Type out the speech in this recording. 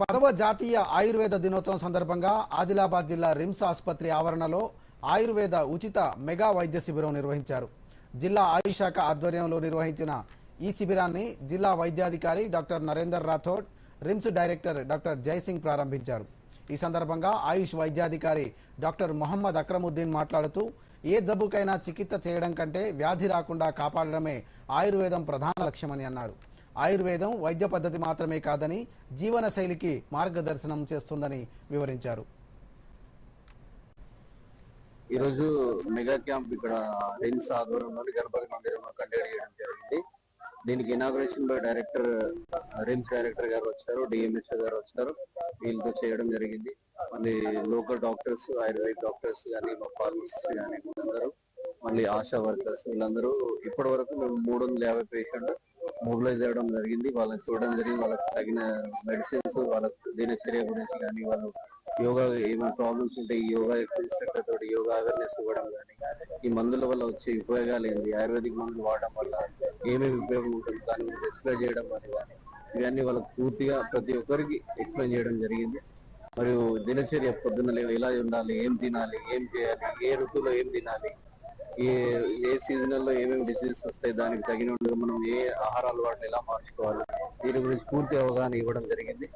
పదవ జాతీయ ఆయుర్వేద దినోత్సవం సందర్భంగా ఆదిలాబాద్ జిల్లా రిమ్స్ ఆసుపత్రి ఆవరణలో ఆయుర్వేద ఉచిత మెగా వైద్య శిబిరం నిర్వహించారు. జిల్లా ఆయుష్ శాఖ ఆధ్వర్యంలో నిర్వహించిన ఈ శిబిరాన్ని జిల్లా వైద్యాధికారి doctor Narender Rathod RIMS director doctor Jaisingh ప్రారంభించారు. ఈ సందర్భంగా ఆయుష్ వైద్యాధికారి డాక్టర్ మొహమ్మద్ అక్రముద్దీన్ మాట్లాడుతూ ఏ జబ్బుకైనా చికిత్స చేయడం కంటే వ్యాధి రాకుండా కాపాడడమే ఆయుర్వేదం ప్రధాన లక్ష్యమని అన్నారు. ఆయుర్వేదం వైద్య పద్ధతి మాత్రమే కాదని జీవన శైలికి మార్గదర్శనం చేస్తుందని వివరించారు. ఈరోజు మెగా క్యాంప్ ఇక్కడ రిమ్స్ ఆధ్వర్యంలోని గణపతి మందిరంలో కండక్ట్ చేయడం జరిగింది. దీనికి ఇనాగ్రేషన్లో డైరెక్టర్ రిమ్స్ డైరెక్టర్ గారు వచ్చారు డిఎంఎస్ గారు వచ్చారు. వీళ్ళతో చేయడం జరిగింది. మళ్ళీ లోకల్ డాక్టర్స్ ఆయుర్వేద డాక్టర్స్ కానీ మా ఫార్మసిస్ట్ కానీ వీళ్ళందరూ మళ్ళీ ఆశా వర్కర్స్ వీళ్ళందరూ ఇప్పటి వరకు మేము మూడు వందల యాభై పేషెంట్ మొబిలైజ్ అవ్వడం జరిగింది. వాళ్ళకి చూడడం జరిగింది. వాళ్ళకి తగిన మెడిసిన్స్ వాళ్ళ దినచర్య గురించి కానీ వాళ్ళు యోగా ఏమైనా ప్రాబ్లమ్స్ ఉంటే ఈ యోగా ఇన్స్ట్రక్టర్ తోటి యోగా అవేర్నెస్ ఇవ్వడం కానీ ఈ మందుల వల్ల వచ్చే ఉపయోగాలు ఏంటి? ఆయుర్వేదిక్ మందులు వాడడం వల్ల ఏమేమి ఉపయోగం ఉంటుంది? దాని గురించి ఎక్స్ప్లెయిన్ చేయడం వల్ల కానీ ఇవన్నీ వాళ్ళకి పూర్తిగా ప్రతి ఒక్కరికి ఎక్స్ప్లెయిన్ చేయడం జరిగింది. మరియు దినచర్య పొద్దున్న లే- ఎలా ఉండాలి? ఏం తినాలి? ఏం చేయాలి? ఏ ఋతువులో ఏం తినాలి? ఏ ఏ సీజన్లో ఏమేమి డిసీజెస్ వస్తాయి దానికి తగిన మనం ఏ ఆహార అలవాట్లు ఎలా మార్చుకోవాలి దీని గురించి పూర్తి అవగాహన ఇవ్వడం జరిగింది.